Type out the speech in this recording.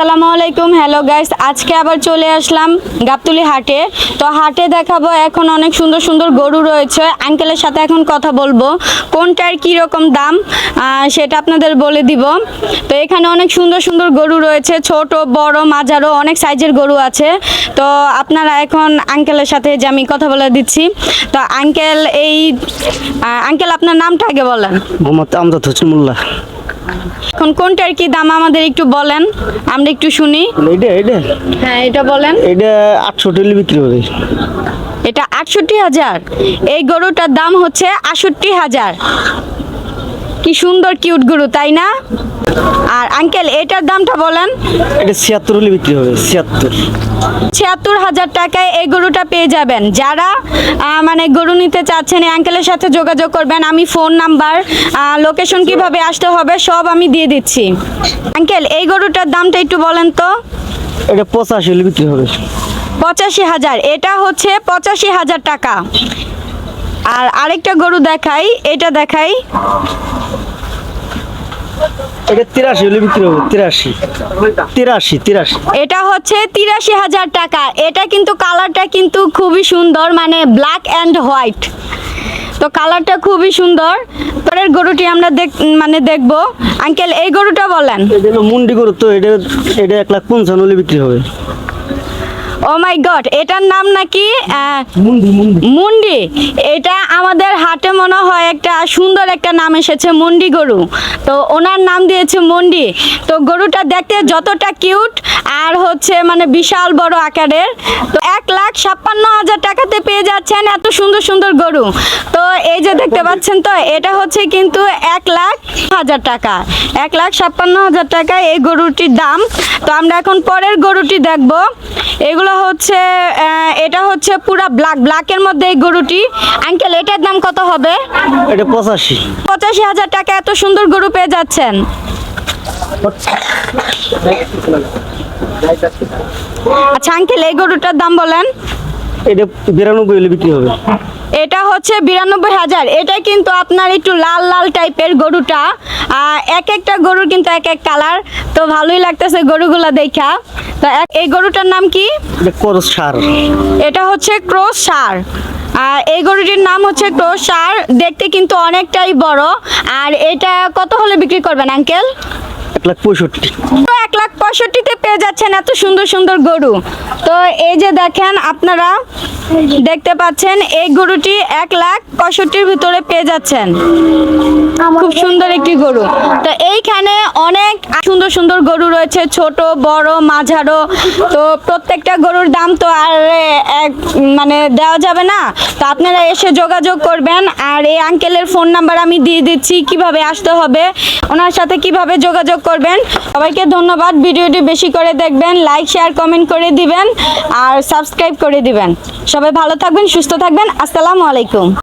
আসসালামু আলাইকুম। Hello guys আজকে আবার চলে আসলাম গাবতুলি হাটে। তো হাটে দেখাবো এখন অনেক সুন্দর সুন্দর গরু রয়েছে। আঙ্কেলের সাথে এখন কথা বলব। কোনটার কি রকম দাম সেটা আপনাদের বলে দিব। তো এখানে অনেক সুন্দর সুন্দর গরু রয়েছে, ছোট, বড়, মাঝারো, অনেক সাইজের গরু আছে। তো আপনারা এখন আঙ্কেলের সাথে যে আমি কথা বলে দিচ্ছি। তো আঙ্কেল এই আঙ্কেল আপনার নামটা আগে বলেন। মোহাম্মদ আমজাদ হোসেন মোল্লা। এখন কোনটার কি দাম আমাদের একটু বলেন? আমরা একটু শুনি। এটা এটা হ্যাঁ এটা বলেন। এটা আটশো টেলি বিক্রি হবে। এটা আটষট্টি হাজার। এই গরুটার দাম হচ্ছে আষট্টি হাজার। কি সুন্দর কিউট গরু তাই না? আর আঙ্কেল এটার দামটা বলেন। এটা ছিয়াত্তর হলে বিক্রি হবে ছিয়াত্তর। ছিয়াত্তর হাজার টাকায় এই গরুটা পেয়ে যাবেন। যারা মানে গরু নিতে চাচ্ছেন এই আঙ্কেলের সাথে যোগাযোগ করবেন আমি ফোন নাম্বার লোকেশন কীভাবে আসতে হবে সব আমি দিয়ে দিচ্ছি। আঙ্কেল এই গরুটার দামটা একটু বলেন তো। এটা পঁচাশি হলে বিক্রি হবে। পঁচাশি হাজার এটা হচ্ছে পঁচাশি হাজার টাকা। আর আরেকটা গরু দেখাই এটা দেখাই। এটা তিরাশি হলে বিক্রি হবে তিরাশি। তিরাশি তিরাশি। এটা হচ্ছে তিরাশি হাজার টাকা। এটা কিন্তু কালারটা কিন্তু খুবই সুন্দর মানে ব্ল্যাক অ্যান্ড হোয়াইট তো কালারটা খুবই সুন্দর। পরের গরুটি আমরা দেখ মানে দেখব। আঙ্কেল এই গরুটা বলেন। মুন্ডি গরু তো এটা এটা এক লাখ পঞ্চান্ন বিক্রি হবে। ও মাই গড এটার নাম নাকি মুন্ডি এটা আমাদের হাটে মনে হয় একটা সুন্দর একটা নাম এসেছে মুন্ডি গরু। তো ওনার নাম দিয়েছে মুন্ডি। তো গরুটা দেখতে যতটা কিউট আর হচ্ছে মানে বিশাল বড় আকারের তো এক লাখ ছাপ্পান্ন হাজার টাকাতে পেয়ে যাচ্ছেন এত সুন্দর সুন্দর গরু। তো এই যে দেখতে পাচ্ছেন তো এটা হচ্ছে কিন্তু এক লাখ হাজার টাকা। এক লাখ ছাপ্পান্ন হাজার টাকা এই গরুটির দাম। তো আমরা এখন পরের গরুটি দেখব। এগুলো হচ্ছে এটা হচ্ছে পুরা ব্ল্যাক ব্ল্যাকের মধ্যে এই গরুটি। আঙ্কেল এটার দাম কত হবে? এটা পঁচাশি। পঁচাশি হাজার টাকা এত সুন্দর গরু পেয়ে যাচ্ছেন। আচ্ছা আঙ্কেল এই গরুটার দাম বলেন। এটা বিরানব্বই হলে বিক্রি হবে। এটা হচ্ছে বিরানব্বই হাজার। এটা কিন্তু আপনার একটু লাল লাল টাইপের গরুটা। এক একটা গরুর কিন্তু এক এক কালার তো ভালোই লাগতেছে গরুগুলা দেখা। তো এই গরুটার নাম কি? এটা করস সার। এটা হচ্ছে ক্রস সার। আর এই গরুটির নাম হচ্ছে ক্রস সার। দেখতে কিন্তু অনেকটাই বড়। আর এটা কত হলে বিক্রি করবেন আঙ্কেল? এক লাখ পঁয়ষট্টি। তো এক লাখ পঁয়ষট্টিতে পেয়ে যাচ্ছেন এত সুন্দর সুন্দর গরু। তো এই যে দেখেন, আপনারা দেখতে পাচ্ছেন, এই গরুটি এক লাখ পঁয়ষট্টির ভিতরে পেয়ে যাচ্ছেন। খুব সুন্দর একটি গরু। তো এইখানে অনেক সুন্দর সুন্দর গরু রয়েছে, ছোট, বড়, মাঝারো। তো প্রত্যেকটা গরুর দাম তো আর এক মানে দেওয়া যাবে না। তো আপনারা এসে যোগাযোগ করবেন। আর এই আঙ্কেলের ফোন নাম্বার আমি দিয়ে দিচ্ছি, কীভাবে আসতে হবে। ওনার সাথে কীভাবে যোগাযোগ করবেন। সবাইকে ধন্যবাদ। ভিডিওটি বেশি করে দেখবেন, লাইক, শেয়ার, কমেন্ট করে দিবেন, আর সাবস্ক্রাইব করে দিবেন। সবাই ভালো থাকবেন, সুস্থ থাকবেন। আসসালামু আলাইকুম।